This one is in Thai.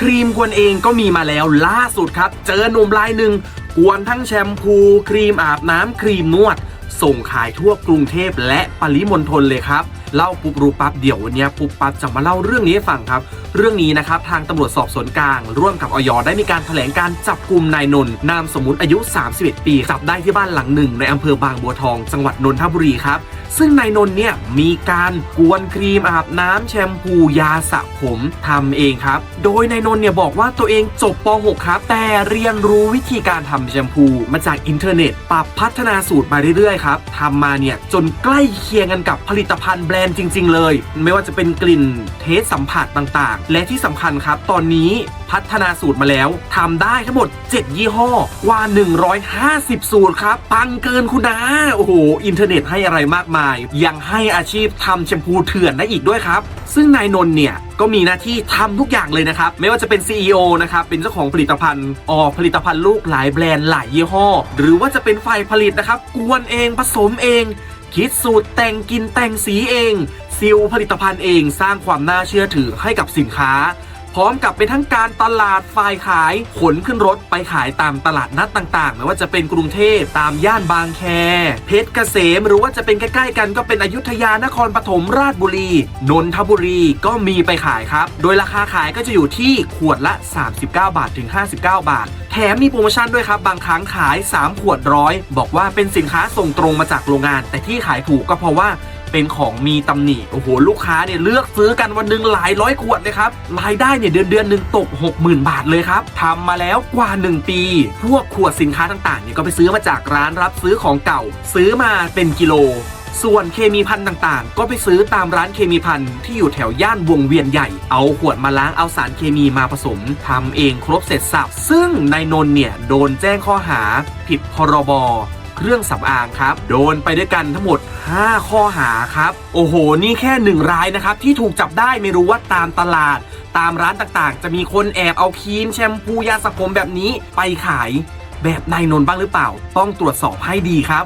ครีมกวนเองก็มีมาแล้วล่าสุดครับ เจอหนุ่มรายหนึ่งกวนทั้งแชมพู ครีมอาบน้ำครีมนวด ส่งขายทั่วกรุงเทพและปริมณฑลเลยครับเล่าปุ๊บรู้ปั๊บเดี๋ยววันนี้ปุ๊บปั๊บจะมาเล่าเรื่องนี้ให้ฟังครับ เรื่องนี้นะครับทางตำรวจสอบสวนกลาง ร่วมกับออยได้มีการแถลงการจับกลุ่มนายนนท์นามสมมุติอายุ 31 ปีจับได้ที่บ้านหลังหนึ่งในอำเภอบางบัวทอง จังหวัดนนทบุรีครับ ซึ่งนายนนท์เนี่ยมีการกวนครีมอาบน้ำแชมพูยาสระผมทำเองครับ โดยนายนนท์เนี่ยบอกว่าตัวเองจบป .6 ครับ แต่เรียนรู้วิธีการทำแชมพูมาจากอินเทอร์เน็ต ปรับพัฒนาสูตรมาเรื่อยๆครับทำมาเนี่ยจนใกล้เคียงกันกับผลิตภัณฑ์แบรนด์จริง ๆ เลย ไม่ว่าจะเป็นกลิ่นเทสสัมผัสต่างๆ และที่สำคัญครับ ตอนนี้พัฒนาสูตรมาแล้วทำได้ทั้งหมด 7 ยี่ห้อกว่า 150 สูตรครับ ปังเกินคุณนะโอ้โห อินเทอร์เน็ตให้อะไรมากมาย ยังให้อาชีพทำแชมพูเถื่อนได้อีกด้วยครับ ซึ่งนายนนท์เนี่ยก็มีหน้าที่ทำทุกอย่างเลยนะครับ ไม่ว่าจะเป็น CEO นะครับ เป็นเจ้าของผลิตภัณฑ์ออกผลิตภัณฑ์ลูกหลายแบรนด์หลายยี่ห้อ หรือว่าจะเป็นฝ่ายผลิตนะครับ กวนเองผสมเอง คิดสูตรแต่งกินแต่งสีเองซิลผลิตภัณฑ์เองสร้างความน่าเชื่อถือให้กับสินค้า ร้อมกับเป็นทั้งการตลาดฝ่ายขาย ขนขึ้นรถไปขายตามตลาดนัดต่างๆ ไม่ว่าจะเป็นกรุงเทพตามย่านบางแค เพชรเกษมหรือว่าจะเป็นใกล้ๆกันก็เป็นอยุธยานครปฐมราชบุรี นนทบุรีก็มีไปขายครับ โดยราคาขายก็จะอยู่ที่ขวดละ 39 บาทถึง 59 บาทแถมมีโปรโมชั่นด้วยครับ บางครั้งขาย 3 ขวดร้อยบอกว่าเป็นสินค้าส่งตรงมาจากโรงงาน แต่ที่ขายถูกก็เพราะว่า เป็นของมีตำหนิ โอ้โห ลูกค้าเนี่ยเลือกซื้อกันวันหนึ่งหลายร้อยขวดเลยครับ รายได้เนี่ยเดือนเดือนหนึ่งตก 60,000 บาทเลยครับทำมาแล้วกว่า 1 ปี พวกขวดสินค้าต่างๆเนี่ยก็ไปซื้อมาจากร้านรับซื้อของเก่า ซื้อมาเป็นกิโลส่วนเคมีพันต่างๆ ก็ไปซื้อตามร้านเคมีพันที่อยู่แถวย่านวงเวียนใหญ่ เอาขวดมาล้างเอาสารเคมีมาผสมทำเองครบเสร็จสับ ซึ่งนายนนท์เนี่ย โดนแจ้งข้อหา ผิดพรบ เครื่องสำอางครับ โดนไปด้วยกันทั้งหมด 5 ข้อหาครับ โอ้โห นี่แค่หนึ่งรายนะครับ ที่ถูกจับได้ไม่รู้ว่าตามตลาด ตามร้านต่างๆ จะมีคนแอบเอาครีมแชมพูยาสระผมแบบนี้ไปขาย แบบนายนนท์บ้างหรือเปล่า ต้องตรวจสอบให้ดีครับ